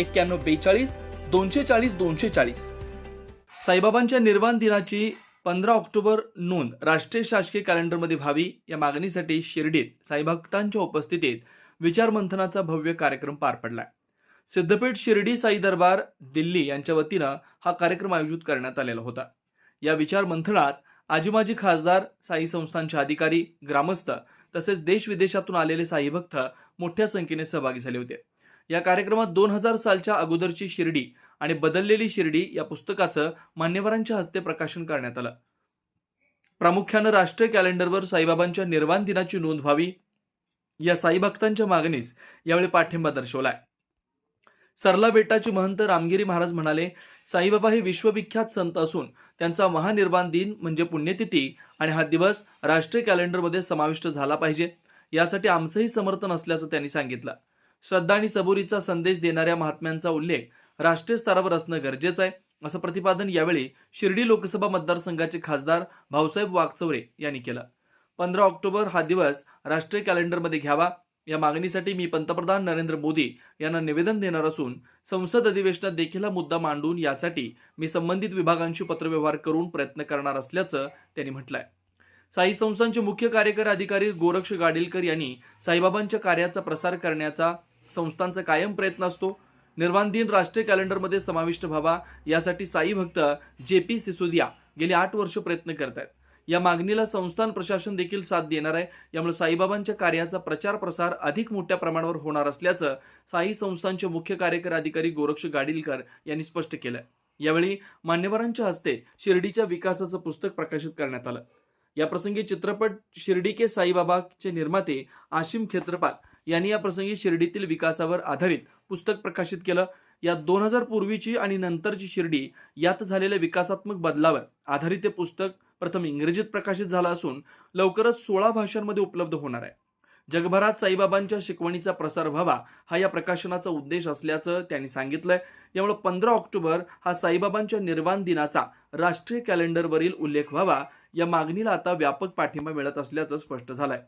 एक्क्याण्णव बेचाळीस दोनशे चाळीस दोनशे चाळीस. साईबाबांच्या निर्वाण दिनाची पंधरा ऑक्टोबर नोंद राष्ट्रीय शासकीय कॅलेंडरमध्ये व्हावी या मागणीसाठी शिर्डीत साईभक्तांच्या उपस्थितीत विचारमंथनाचा भव्य कार्यक्रम पार पडला सिद्धपीठ शिर्डी साई दरबार दिल्ली यांच्या वतीनं हा कार्यक्रम आयोजित करण्यात आलेला होता. या विचारमंथनात आजीमाजी खासदार साई संस्थांचे अधिकारी ग्रामस्थ तसेच देश विदेशातून आलेले साई भक्त मोठ्या संख्येने सहभागी झाले होते. या कार्यक्रमात दोन हजार सालच्या अगोदरची शिर्डी आणि बदललेली शिर्डी या पुस्तकाचं मान्यवरांच्या हस्ते प्रकाशन करण्यात आलं. प्रामुख्यानं राष्ट्रीय कॅलेंडरवर साईबाबांच्या निर्वाण दिनाची नोंद व्हावी या साईभक्तांच्या मागणीस यावेळी पाठिंबा दर्शवलाय. सरला बेटाचे महंत रामगिरी महाराज म्हणाले साईबाबा हे विश्वविख्यात संत असून त्यांचा महानिर्वाण दिन म्हणजे पुण्यतिथी आणि हा दिवस राष्ट्रीय कॅलेंडरमध्ये समाविष्ट झाला पाहिजे. यासाठी आमचंही समर्थन असल्याचं त्यांनी सांगितलं. श्रद्धा आणि सबुरीचा संदेश देणाऱ्या महात्म्यांचा उल्लेख राष्ट्रीय स्तरावर असणं गरजेचं आहे असं प्रतिपादन यावेळी शिर्डी लोकसभा मतदारसंघाचे खासदार भाऊसाहेब वागचौरे यांनी केलं. पंधरा ऑक्टोबर हा दिवस राष्ट्रीय कॅलेंडरमध्ये घ्यावा या मागणीसाठी मी पंतप्रधान नरेंद्र मोदी यांना निवेदन देणार असून संसद अधिवेशनात देखील हा मुद्दा मांडून यासाठी मी संबंधित विभागांशी पत्रव्यवहार करून प्रयत्न करणार असल्याचं त्यांनी म्हटलंय. साई संस्थांचे मुख्य कार्यकारी अधिकारी गोरक्ष गाडीलकर यांनी साईबाबांच्या कार्याचा प्रसार करण्याचा संस्थांचा कायम प्रयत्न असतो. निर्वाण दिन राष्ट्रीय कॅलेंडरमध्ये समाविष्ट व्हावा. यासाठी साई भक्त जे पी सिसोदिया गेली आठ वर्ष प्रयत्न करत आहेत या मागणीला संस्थान प्रशासन देखील साथ देणार आहे. यामुळे साईबाबांच्या कार्याचा प्रचार प्रसार अधिक मोठ्या प्रमाणावर होणार असल्याचं साई संस्थांचे मुख्य कार्यकारी अधिकारी गोरक्ष गाडीलकर यांनी स्पष्ट केलं यावेळी मान्यवरांच्या हस्ते शिर्डीच्या विकासाचं पुस्तक प्रकाशित करण्यात आलं. याप्रसंगी चित्रपट शिर्डी के साईबाबाचे निर्माते आशिम खेत्रपाल यांनी या प्रसंगी शिर्डीतील विकासावर आधारित पुस्तक प्रकाशित केलं. या दोन हजार पूर्वीची आणि नंतरची शिर्डी यात झालेल्या विकासात्मक बदलावर आधारित हे पुस्तक प्रथम इंग्रजीत प्रकाशित झालं असून लवकरच सोळा भाषांमध्ये उपलब्ध होणार आहे. जगभरात साईबाबांच्या शिकवणीचा प्रसार व्हावा हा या प्रकाशनाचा उद्देश असल्याचं त्यांनी सांगितलंय. यामुळे पंधरा ऑक्टोबर हा साईबाबांच्या निर्वाण दिनाचा राष्ट्रीय कॅलेंडरवरील उल्लेख व्हावा या मागणीला आता व्यापक पाठिंबा मिळत असल्याचं स्पष्ट झालंय.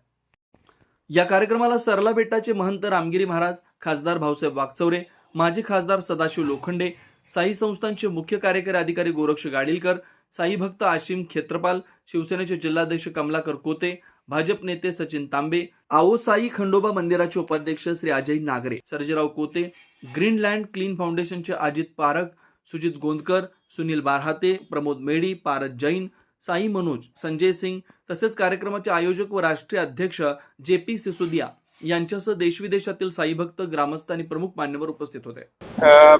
या कार्यक्रमाला सरला बेटाचे महंत रामगिरी महाराज खासदार भाऊसाहेब वागचौरे माजी खासदार सदाशिव लोखंडे साई संस्थांचे मुख्य कार्यकारी अधिकारी गोरक्ष गाडीलकर साई भक्त आशिम खेत्रपाल शिवसेनेचे जिल्हाध्यक्ष कमलाकर कोते भाजप नेते सचिन तांबे आओ साई खंडोबा मंदिराचे उपाध्यक्ष श्री अजय नागरे सर्जेराव कोते ग्रीनलँड क्लीन फाउंडेशनचे अजित पारख सुजित गोंदकर सुनील बारहाते प्रमोद मेडी पारद जैन साई मनोज संजय सिंग तसेच कार्यक्रमाचे आयोजक व राष्ट्रीय अध्यक्ष जे पी सिसोदिया यांच्यासह देशविदेशातील साई भक्त ग्रामस्थ आणि प्रमुख मान्यवर उपस्थित होते.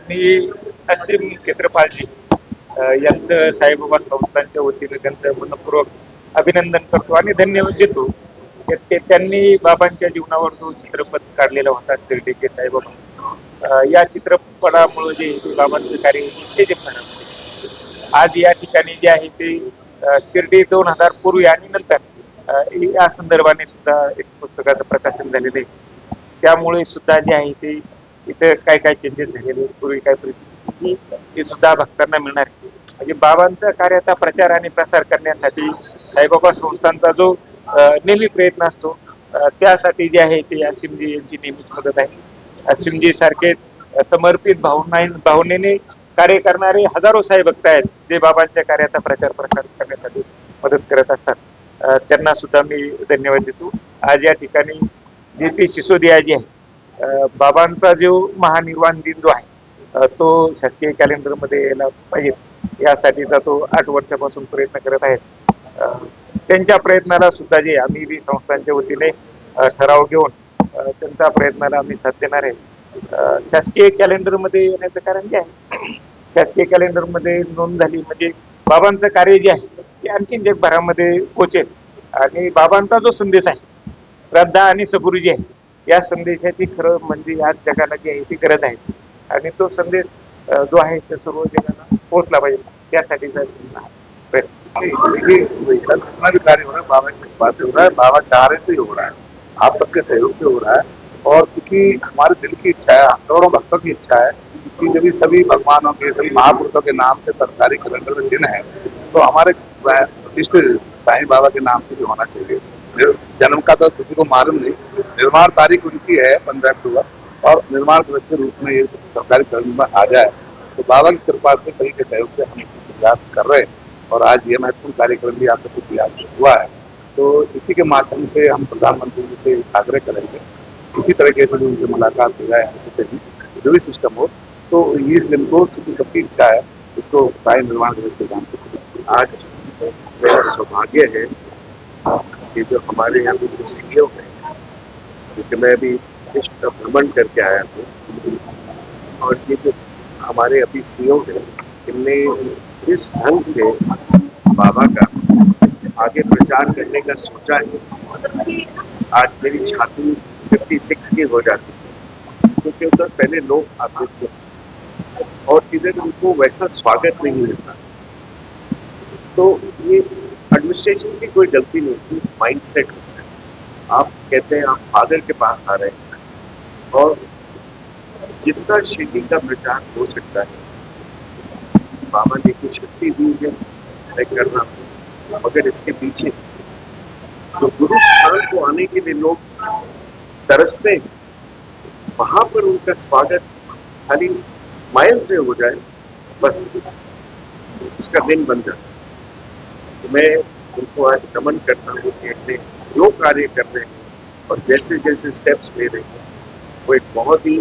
मी असीम केत्रपालजी यांचं साईबाबा संस्थांच्या वतीने त्यांचं मनपूर्वक अभिनंदन करतो आणि धन्यवाद देतो. ते त्यांनी बाबांच्या जीवनावर जो चित्रपट काढलेला होता शिर्डीचे साईबाबा या चित्रपटामुळे जे बाबांचं कार्य आज या ठिकाणी जे आहे ते शिर्डी दोन हजार पूर्वी आणि नंतर या संदर्भाने सुद्धा एक पुस्तकाचं प्रकाशन झालेलं आहे. त्यामुळे सुद्धा जे आहे ते इथं काय काय चेंजेस झालेले पूर्वी काय परिस्थिती ते सुद्धा भक्तांना मिळणार म्हणजे बाबांचा कार्याचा प्रचार आणि प्रसार करण्यासाठी साईबाबा संस्थांचा जो नेहमी प्रयत्न असतो त्यासाठी जे आहे ते असीमजी यांची नेहमीच मदत आहे. असीमजी सारखे समर्पित भावना भावनेने कार्य करणारे हजारो साई भक्त आहेत जे बाबांच्या कार्याचा प्रचार प्रसार करण्यासाठी मदत करत असतात. त्यांना सुद्धा मी धन्यवाद देतो. आज या ठिकाणी जे पी सिसोदिया जी आहे बाबांचा जो महानिर्वाण दिन जो आहे तो शासकीय कॅलेंडरमध्ये यायला पाहिजे. यासाठीचा तो आठ वर्षापासून प्रयत्न करत आहेत. त्यांच्या प्रयत्नाला सुद्धा जे आम्ही बी संस्थांच्या वतीने ठराव घेऊन त्यांच्या प्रयत्नाला आम्ही साथ देणार आहे. शासकीय कॅलेंडरमध्ये येण्याचं कारण जे आहे शासकीय कॅलेंडरमध्ये नोंद झाली. म्हणजे बाबांचं कार्य जे आहे ते आणखीन जगभरामध्ये पोचेल. आणि बाबांचा जो संदेश आहे श्रद्धा आणि सबुरी जी आहे या संदेशाची खरं म्हणजे आज जगाला जी आहे ती गरज आहे. आणि तो संदेश जो आहे तो सर्व जगाला पोहोचला पाहिजे. त्यासाठी जितना भी कार्य हो रहा है बाबा की बात से हो रहा है बाबा चाह रहे थे हो रहा है आप सबके सहयोग से हो रहा है और क्योंकि हमारे दिल की इच्छा है करोड़ों भक्तों की इच्छा है कि जब सभी भगवानों के, सभी महापुरुषों के नाम से सरकारी कैलेंडर में दिन है तो हमारे प्रतिष्ठ साईं बाबा के नाम से भी होना चाहिए। जन्म का तो किसी को मालूम नहीं। निर्माण तारीख उनकी है पंद्रह अक्टूबर, और निर्माण दिवस के रूप में ये सरकारी कैलेंडर में आ जाए। तो बाबा की कृपा से सभी के सहयोग से हम इसे प्रयास कर रहे हैं, और आज ये महत्वपूर्ण कार्यक्रम भी आपको तैयार हुआ है। तो इसी के माध्यम से हम प्रधानमंत्री जी से आग्रह करेंगे, इसी तरीके से भी उनसे मुलाकात हो जाए कहीं जो भी सिस्टम हो तो ये को चूँकि सबकी इच्छा है, इसको साय निर्माण दिवस के पे आज मेरा सौभाग्य है कि जो हमारे यहाँ पे जो सीओ है, क्योंकि मैं अभी विश्व का भ्रमण करके आया हूँ, और ये जो हमारे अभी सीओ है, इनने जिस ढंग से बाबा का आगे प्रचार करने का सोचा है, आज मेरी छाती 56 की हो जाती है। क्योंकि उधर पहले लोग आते थे और इधर उनको वैसा स्वागत नहीं मिलता। तो ये एडमिनिस्ट्रेशन की कोई गलती नहीं होती माइंड सेट होता है। आप कहते हैं, आप फादर के पास आ रहे हैं। और जितना शिरडी का प्रचार हो सकता है, बाबा ने कुछ शक्ति दी है मैं कर रहा हूँ मगर इसके पीछे जो गुरु स्थान को आने के लिए लोग तरसते हैं, वहाँ पर उनका स्वागत खाली स्माइल से हो जाए, बस उसका दिन बन है तो मैं उनको आज नमन करता हूँ कि अपने जो कार्य कर रहे हैं और जैसे जैसे स्टेप्स ले रहे हैं, वो एक बहुत ही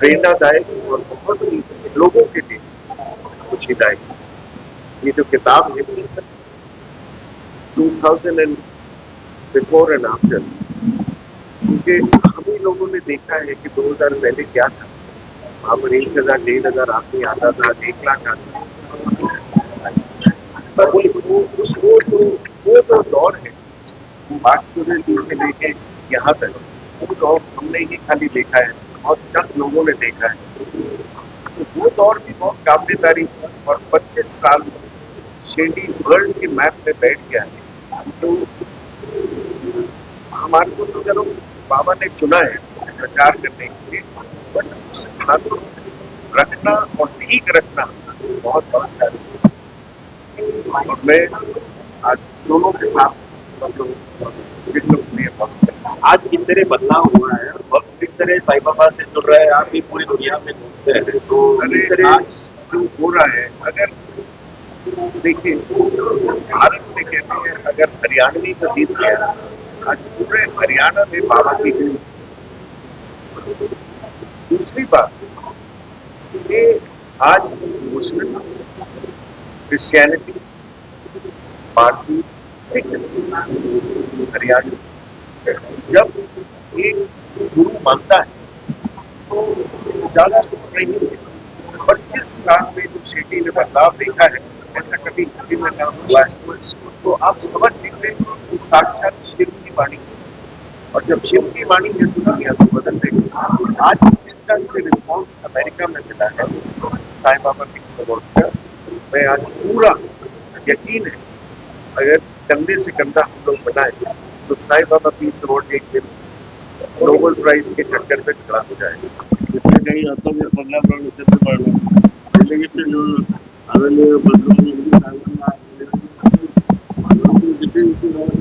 प्रेरणादायक और बहुत ही लोगों के लिए कुछ खुशीदायक ये जो किताब है 2000 एंड बिफोर एंड आफ्टर क्योंकि हम ही लोगों ने देखा है कि 2000 पहले क्या था। वहाँ एक हज़ार, डेढ़ हज़ार आदमी आता था एक लाख था वो जो दौर है बागपुर से लेके यहाँ तक, वो दौर हमने ही खाली देखा है बहुत चंद लोगों ने देखा है तो वो दौर भी बहुत काबिल तारीफ़ और 25 साल शिरडी वर्ल्ड के मैप पे बैठ गया है। तो हमारे को तो चलो, बाबा ने चुना है प्रचार करने के लिए। बट उस स्थान को रखना और ठीक रखना बहुत बहुत ज़रूरी और मैं आज दोनों के साथ हम जिन लोग ने आज किस तरह बदलाव हुआ है और किस तरह साई बाबा से जुड़ रहे हैं आप भी पूरी दुनिया में घूमते हैं। तो किस तरह आज जो हो रहा है अगर देखिए भारत में कहते हैं अगर हरियाणवी को जीत गया आज पूरे हरियाणा में बाबा की दूसरी बात, ये आज मुस्लिम क्रिश्चियनिटी पारसी सिख हरियाणा जब एक गुरु मानता है तो ज़्यादा नहीं है पच्चीस साल में जो सिटी ने बदलाव देखा है, ऐसा कभी हिस्ट्री में ना हुआ है तो आप समझ लीजिए कि साक्षात शिव की वाणी है। और जब शिव की वाणी है तो दुनिया को बदल देगी आज जिस ढंग से रिस्पॉन्स अमेरिका में मिला है साईं बाबा की सपोर्ट का मैं आज पूरा यकीन है अगर कंधे से कंधा हम लोग बनाए तो साईं बाबा पीस अवार्ड एक दिन नोबल प्राइज के चक्कर में खड़ा हो जाएगा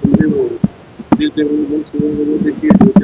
जे partir de un